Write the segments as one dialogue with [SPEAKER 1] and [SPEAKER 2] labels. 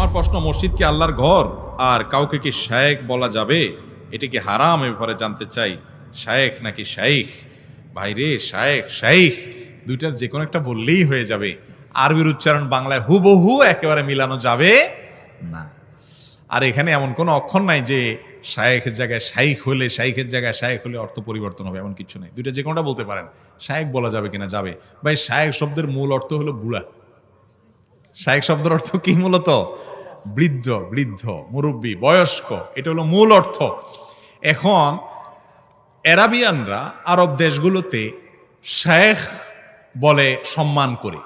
[SPEAKER 1] আমার প্রশ্ন, মসজিদ কি আল্লাহর ঘর? আর কাউকে কি শায়েখ বলা যাবে? এটা কি হারাম? এ ব্যাপারে জানতে চাই। শায়েখ নাকি শাইখ ভাইরে, শায়েখ শাইখ দুইটার যে কোনো একটা বললেই হয়ে যাবে। আরবির উচ্চারণ বাংলায় হুবহু একেবারে মিলানো যাবে না। আর এখানে এমন কোনো অক্ষর নাই যে শায়েখের জায়গায় শাইখ হলে শাইখের জায়গায় শায়েখ হলে অর্থ পরিবর্তন হবে, এমন কিছু নেই। দুইটা যে কোনোটা বলতে পারেন। শায়েখ বলা যাবে কিনা যাবে। ভাই, শায়েখ শব্দের মূল অর্থ হলো বুড়া। শায়েক শব্দের অর্থ কি মূলত? বৃদ্ধ বৃদ্ধ, মুরব্বী, বয়স্ক, এটা হলো মূল অর্থ। এখন অ্যারাবিয়ানরা আরব দেশগুলোতে শেখ বলে সম্মান করে,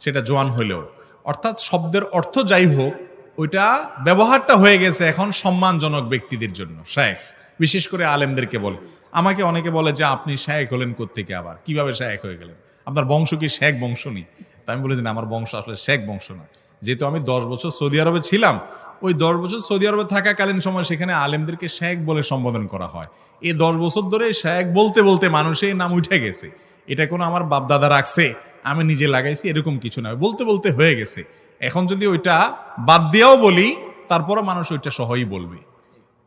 [SPEAKER 1] সেটা জোয়ান হইলেও। অর্থাৎ শব্দের অর্থ যাই হোক, ওইটা ব্যবহারটা হয়ে গেছে এখন সম্মানজনক ব্যক্তিদের জন্য, শেখ। বিশেষ করে আলেমদেরকে বলে। আমাকে অনেকে বলে যে, আপনি শেখ হলেন কোত্থেকে আবার? কীভাবে শেখ হয়ে গেলেন? আপনার বংশ কি শেখ বংশ নেই? তা আমি বলেছি না, আমার বংশ আসলে শেখ বংশ না যেহেতু আমি দশ বছর সৌদি আরবে ছিলাম, ওই দশ বছর সৌদি আরবে থাকাকালীন সময় সেখানে আলেমদেরকে শেখ বলে সম্বোধন করা হয়। এই দশ বছর ধরে শেখ বলতে বলতে মানুষের নাম উঠে গেছে। এটা কোনো আমার বাপদাদা রাখছে, আমি নিজে লাগাইছি, এরকম কিছু না। বলতে বলতে হয়ে গেছে। এখন যদি ওইটা বাদ দিয়েও বলি, তারপরও মানুষ ওইটা সহই বলবে।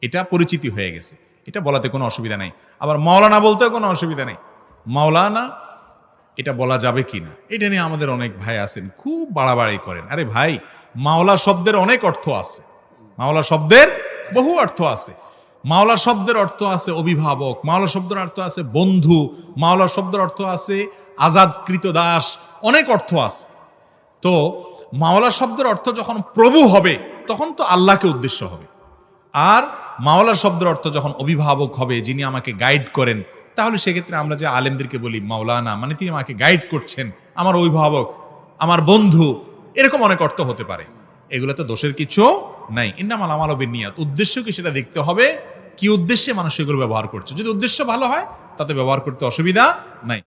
[SPEAKER 1] এটা পরিচিতি হয়ে গেছে। এটা বলাতে কোনো অসুবিধা নেই। আবার মাওলানা বলতেও কোনো অসুবিধা নেই। মাওলানা এটা বলা যাবে কি না এটা নিয়ে আমাদের অনেক ভাই আছেন, খুব বাড়াবাড়ি করেন। আরে ভাই, মাওলা শব্দের অনেক অর্থ আছে। মাওলা শব্দের বহু অর্থ আছে। মাওলা শব্দের অর্থ আছে অভিভাবক, মাওলা শব্দের অর্থ আছে বন্ধু, মাওলা শব্দের অর্থ আছে আজাদকৃত দাস, অনেক অর্থ আছে। তো মাওলা শব্দের অর্থ যখন প্রভু হবে, তখন তো আল্লাহকে উদ্দেশ্য হবে। আর মাওলা শব্দের অর্থ যখন অভিভাবক হবে, যিনি আমাকে গাইড করেন তাহলে সেক্ষেত্রে আমরা যে আলেমদেরকে বলি, মাওলানা মানে তিনি আমাকে গাইড করছেন, আমার অভিভাবক, আমার বন্ধু, এরকম অনেক অর্থ হতে পারে। এগুলো তো দোষের কিছু নাই। ইন্নামাল আমালবের নিয়াত উদ্দেশ্য কি সেটা দেখতে হবে, কি উদ্দেশ্যে মানুষ এগুলো ব্যবহার করছে। যদি উদ্দেশ্য ভালো হয়, তাতে ব্যবহার করতে অসুবিধা নাই।